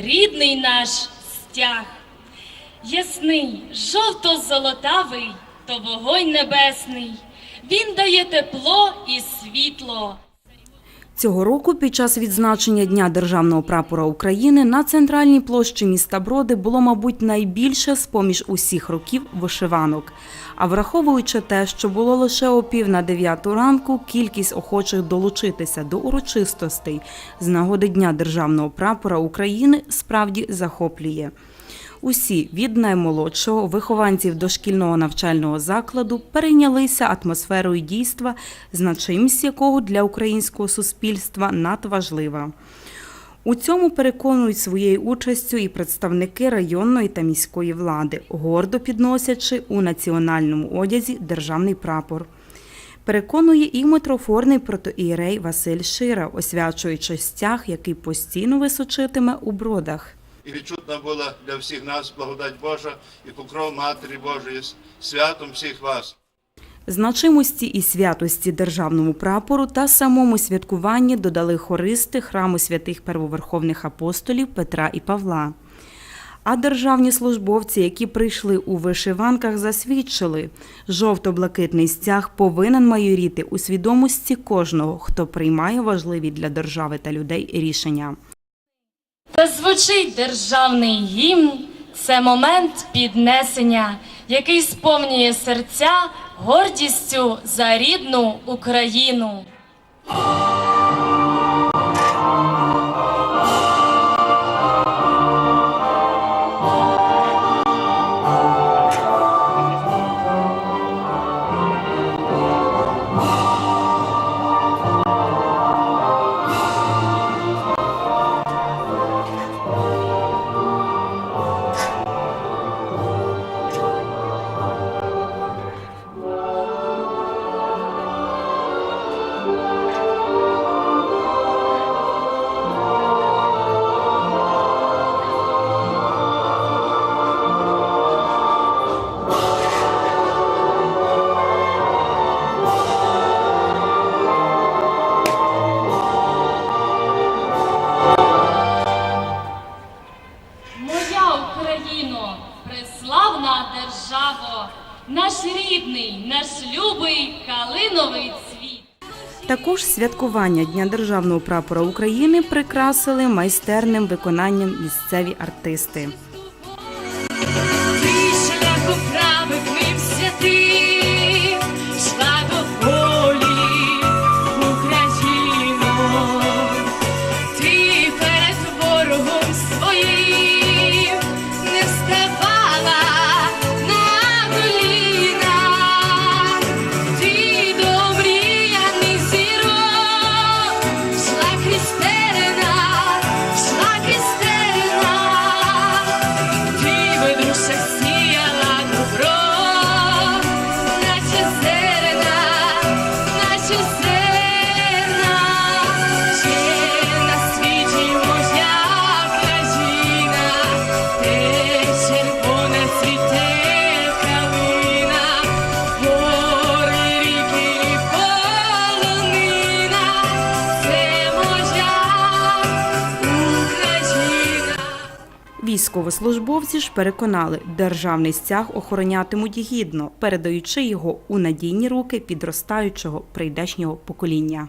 рідний наш стяг. Ясний, жовто-золотавий, то вогонь небесний. Він дає тепло і світло. Цього року під час відзначення Дня державного прапора України на центральній площі міста Броди було, мабуть, найбільше з поміж усіх років вишиванок. А враховуючи те, що було лише о пів на дев'яту ранку, кількість охочих долучитися до урочистостей з нагоди Дня державного прапора України справді захоплює. Усі від наймолодшого вихованців дошкільного навчального закладу перейнялися атмосферою дійства, значимість якого для українського суспільства надважлива. У цьому переконують своєю участю і представники районної та міської влади, гордо підносячи у національному одязі державний прапор. Переконує і митрофорний протоієрей Василь Шира, освячуючи стяг, який постійно височитиме у бродах. І відчутна була для всіх нас благодать Божа і покров Матері Божої святом всіх вас. Значимості і святості державному прапору та самому святкуванні додали хористи храму святих первоверховних апостолів Петра і Павла. А державні службовці, які прийшли у вишиванках, засвідчили, жовто-блакитний стяг повинен майоріти у свідомості кожного, хто приймає важливі для держави та людей рішення. Та звучить державний гімн. Це момент піднесення, який сповнює серця гордістю за рідну Україну. Україно, преславна державо, наш рідний, наш любий калиновий цвіт. Також святкування Дня державного прапора України прикрасили майстерним виконанням місцеві артисти. Six. Військовослужбовці ж переконали, державний стяг охоронятимуть гідно, передаючи його у надійні руки підростаючого прийдешнього покоління.